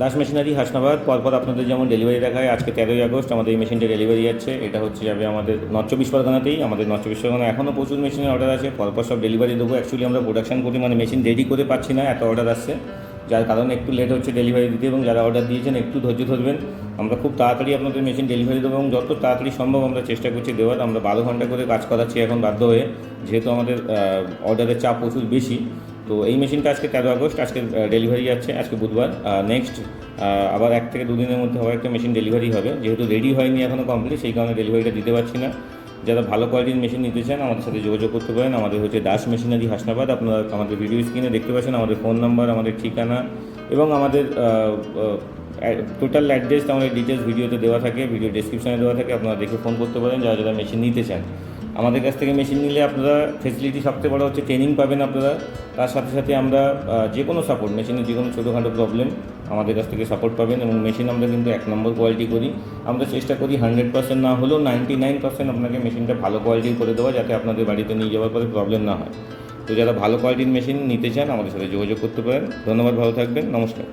Das machinery Hasnabad, পরপর আপনাদের যেমন ডেলিভারি দেখায়, আজকে তেরোই আগস্ট আমাদের এই মেশিনটা ডেলিভারি যাচ্ছে। এটা হচ্ছে যাবে আমাদের নর্থ চব্বিশ পরগনাতেই আমাদের নর্থ চব্বিশ পরগনা এখনও প্রচুর মেশিনের অর্ডার আছে। পরপর সব ডেলিভারি দেবো। অ্যাকচুয়ালি আমরা প্রোডাকশন করি মানে মেশিন রেডি করে পাচ্ছি না, এত অর্ডার আসছে। যার কারণে একটু লেট হচ্ছে ডেলিভারি দিতে এবং যারা অর্ডার দিয়েছেন একটু ধৈর্য ধরবেন। আমরা খুব তাড়াতাড়ি আপনাদের মেশিন ডেলিভারি দেবো এবং যত তাড়াতাড়ি সম্ভব আমরা চেষ্টা করছি দেওয়ার। আমরা বারো ঘণ্টা করে কাজ করাচ্ছি এখন বাধ্য হয়ে। যেহেতু আমাদের অর্ডারের চাপ প্রচুর বেশি তো এই মেশিনটা আজকে তেরো আগস্ট, আজকে ডেলিভারি যাচ্ছে, আজকে বুধবার। নেক্সট আবার এক থেকে দুদিনের মধ্যে আবার একটা মেশিন ডেলিভারি হবে। যেহেতু রেডি হয়নি এখনও কমপ্লিট সেই কারণে ডেলিভারিটা দিতে পারছি না। যারা ভালো কোয়ালিটির মেশিন নিতে চান, আমাদের সাথে যোগাযোগ করতে পারেন। আমাদের হচ্ছে দাস মেশিনারি হাসনাবাদ। আপনারা আমাদের ভিডিও স্ক্রিনে দেখতে পাচ্ছেন আমাদের ফোন নাম্বার আমাদের ঠিকানা এবং আমাদের টোটাল অ্যাড্রেস আমাদের ডিটেলস ভিডিওতে দেওয়া থাকে ভিডিও ডেসক্রিপশনে দেওয়া থাকে। আপনারা দেখে ফোন করতে পারেন, যারা যারা মেশিন নিতে চান। আমাদের কাছ থেকে মেশিন নিলে আপনারা ফেসিলিটি সবচেয়ে বড় হচ্ছে ট্রেনিং পাবেন আপনারা। তার সাথে সাথে আমরা যে কোনো সাপোর্ট মেশিনের যে কোনো ছোটোখাটো প্রবলেম আমাদের কাছ থেকে সাপোর্ট পাবেন এবং মেশিন আমরা কিন্তু এক নম্বর কোয়ালিটি করি। আমরা চেষ্টা করি হান্ড্রেড পার্সেন্ট না হলেও নাইনটি নাইন পার্সেন্ট আপনাকে মেশিনটা ভালো কোয়ালিটির করে দেওয়া যাতে আপনাদের বাড়িতে নিয়ে যাওয়ার পরে প্রবলেম না হয়। তো যারা ভালো কোয়ালিটির মেশিন নিতে চান আমাদের সাথে যোগাযোগ করতে পারেন। ধন্যবাদ, ভালো থাকবেন। নমস্কার।